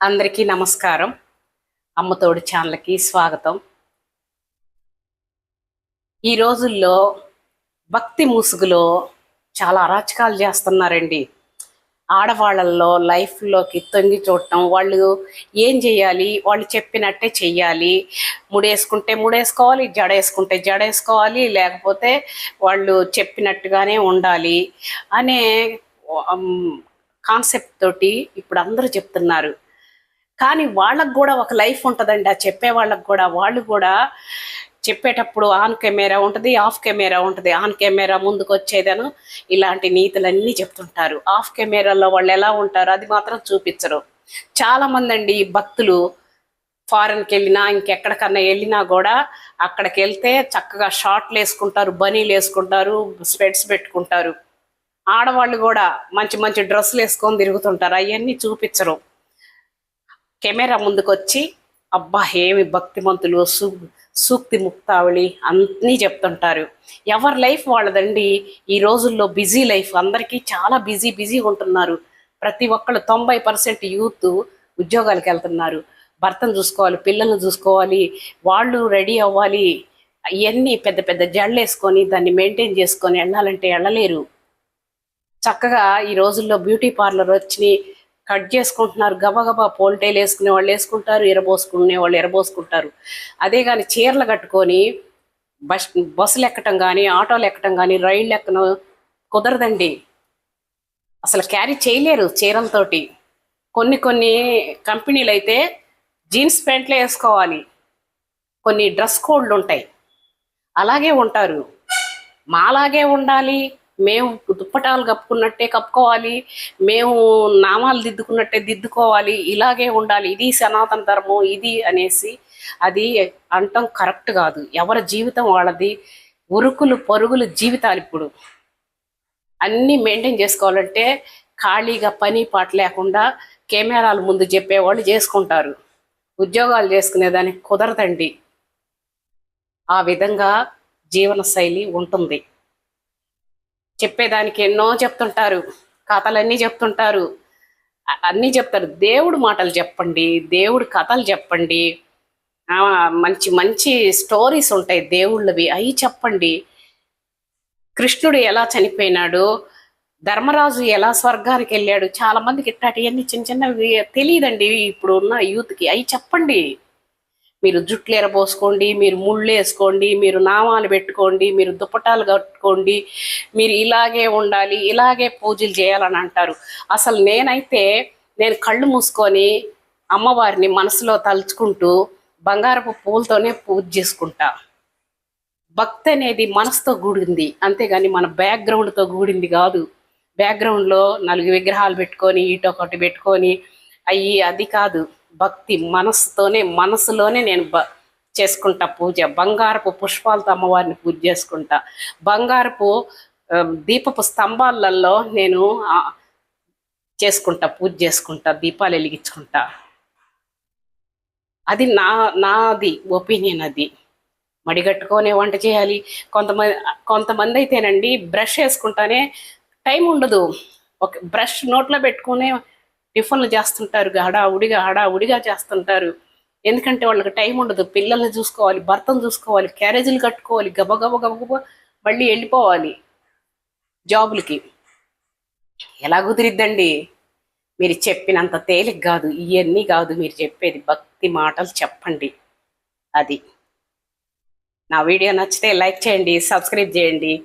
అందరికీ నమస్కారం. అమ్మతోడు ఛానల్కి స్వాగతం. ఈ రోజుల్లో భక్తి ముసుగులో చాలా అరాచకాలు చేస్తున్నారండి. ఆడవాళ్ళల్లో లైఫ్లోకి తొంగి చూడటం వాళ్ళు ఏం చేయాలి వాళ్ళు చెప్పినట్టే చెయ్యాలి. ముడేసుకుంటే ముడేసుకోవాలి జడేసుకుంటే జడేసుకోవాలి లేకపోతే వాళ్ళు చెప్పినట్టుగానే ఉండాలి అనే కాన్సెప్ట్ తోటి ఇప్పుడు అందరూ చెప్తున్నారు. కానీ వాళ్ళకు కూడా ఒక లైఫ్ ఉంటుందండి. ఆ చెప్పే వాళ్ళకు కూడా. వాళ్ళు కూడా చెప్పేటప్పుడు ఆన్ కెమెరా ఉంటుంది ఆఫ్ కెమెరా ఉంటుంది. ఆన్ కెమెరా ముందుకు వచ్చేదను ఇలాంటి నీతులన్నీ చెప్తుంటారు. ఆఫ్ కెమెరాలో వాళ్ళు ఎలా ఉంటారు అది మాత్రం చూపించరు. చాలా మంది అండి భక్తులు ఫారెన్కి వెళ్ళినా ఇంకెక్కడికన్నా వెళ్ళినా కూడా అక్కడికి వెళ్తే చక్కగా షార్ట్లు వేసుకుంటారు బనీలు వేసుకుంటారు స్పెట్స్ పెట్టుకుంటారు. ఆడవాళ్ళు కూడా మంచి మంచి డ్రెస్సులు వేసుకొని తిరుగుతుంటారు. అవన్నీ చూపించరు. కెమెరా ముందుకు వచ్చి అబ్బా ఏమి భక్తిమంతులు సూ సూక్తి ముక్తావళి అన్నీ చెప్తుంటారు. ఎవరి లైఫ్ వాళ్ళదండి ఈ రోజుల్లో బిజీ లైఫ్. అందరికీ చాలా బిజీ బిజీగా ఉంటున్నారు. ప్రతి ఒక్కళ్ళు తొంభై పర్సెంట్ యూత్ ఉద్యోగాలకు వెళ్తున్నారు. భర్తను చూసుకోవాలి పిల్లల్ని చూసుకోవాలి వాళ్ళు రెడీ అవ్వాలి. ఇవన్నీ పెద్ద పెద్ద జళ్ళు వేసుకొని దాన్ని మెయింటైన్ చేసుకొని వెళ్ళాలంటే వెళ్ళలేరు. చక్కగా ఈ రోజుల్లో బ్యూటీ పార్లర్ వచ్చి కట్ చేసుకుంటున్నారు. గబగబా పోల్టైలు వేసుకునే వాళ్ళు వేసుకుంటారు ఎరబోసుకునే వాళ్ళు ఎరబోసుకుంటారు. అదే కానీ చీరలు కట్టుకొని బస్ బస్సులు ఎక్కటం కానీ ఆటోలు ఎక్కటం కానీ రైళ్ళు ఎక్కడం కుదరదండి. అసలు క్యారీ చేయలేరు చీరలతోటి. కొన్ని కొన్ని కంపెనీలు అయితే జీన్స్ ప్యాంట్లే వేసుకోవాలి. కొన్ని డ్రెస్ కోడ్లు ఉంటాయి అలాగే ఉంటారు. మాలాగే ఉండాలి. మేము దుప్పటాలు కప్పుకున్నట్టే కప్పుకోవాలి మేము నామాలు దిద్దుకున్నట్టే దిద్దుకోవాలి ఇలాగే ఉండాలి ఇది సనాతన ధర్మం ఇది అనేసి అది అంటాం కరెక్ట్ కాదు. ఎవరి జీవితం వాళ్ళది? ఉరుకులు పరుగులు జీవితాలు ఇప్పుడు. అన్నీ మెయింటైన్ చేసుకోవాలంటే ఖాళీగా పని పాట లేకుండా కెమెరాల ముందు చెప్పేవాళ్ళు చేసుకుంటారు. ఉద్యోగాలు చేసుకునేదానికి కుదరదండి. ఆ విధంగా జీవన శైలి ఉంటుంది. చెప్పేదానికి ఎన్నో చెప్తుంటారు. కథలన్నీ చెప్తుంటారు. అన్నీ చెప్తారు. దేవుడు మాటలు చెప్పండి. దేవుడు కథలు చెప్పండి. మంచి మంచి స్టోరీస్ ఉంటాయి దేవుళ్ళవి. అవి చెప్పండి. కృష్ణుడు ఎలా చనిపోయినాడు? ధర్మరాజు ఎలా స్వర్గానికి వెళ్ళాడు? చాలా మందికి ఇట్లాంటివన్నీ చిన్న చిన్నవి తెలియదండి. ఇప్పుడు ఉన్న యూత్కి. అవి చెప్పండి. మీరు జుట్లు ఎరబోసుకోండి మీరు ముళ్ళు వేసుకోండి మీరు నామాలు పెట్టుకోండి మీరు దుప్పటాలు కట్టుకోండి మీరు ఇలాగే ఉండాలి ఇలాగే పూజలు చేయాలని అంటారు. అసలు నేనైతే నేను కళ్ళు మూసుకొని అమ్మవారిని మనసులో తలుచుకుంటూ బంగారపు పూలతోనే పూజ చేసుకుంటా. భక్తి అనేది మనసుతో కూడింది. అంతేగాని మన బ్యాక్గ్రౌండ్తో కూడింది కాదు. బ్యాక్గ్రౌండ్లో నాలుగు విగ్రహాలు పెట్టుకొని ఇటు ఒకటి పెట్టుకొని అయ్యి అది కాదు. భక్తి మనసుతోనే మనసులోనే నేను బ చేసుకుంటా పూజ. బంగారపు పుష్పాలతో అమ్మవారిని పూజ చేసుకుంటా. బంగారపు దీపపు స్తంభాలలో నేను చేసుకుంటా పూజ చేసుకుంటా దీపాలు వెలిగించుకుంటా. అది నా నాది ఒపీనియన్ అది. మడిగట్టుకొని వంట చేయాలి. కొంతమంది కొంతమంది అయితేనండి బ్రష్ వేసుకుంటానే టైం ఉండదు. ఒక బ్రష్ నోట్లో పెట్టుకునే టిఫిన్లు చేస్తుంటారు హడావుడిగా హడావుడిగా చేస్తుంటారు. ఎందుకంటే వాళ్ళకి టైం ఉండదు. పిల్లల్ని చూసుకోవాలి భర్తను చూసుకోవాలి క్యారేజీలు కట్టుకోవాలి గబగబ గబగబ మళ్ళీ వెళ్ళిపోవాలి జాబులకి. ఎలా కుదిరిద్దండి? మీరు చెప్పినంత తేలిక కాదు ఇవన్నీ కాదు మీరు చెప్పేది. భక్తి మాటలు చెప్పండి. అది. నా వీడియో నచ్చితే లైక్ చేయండి సబ్స్క్రైబ్ చేయండి.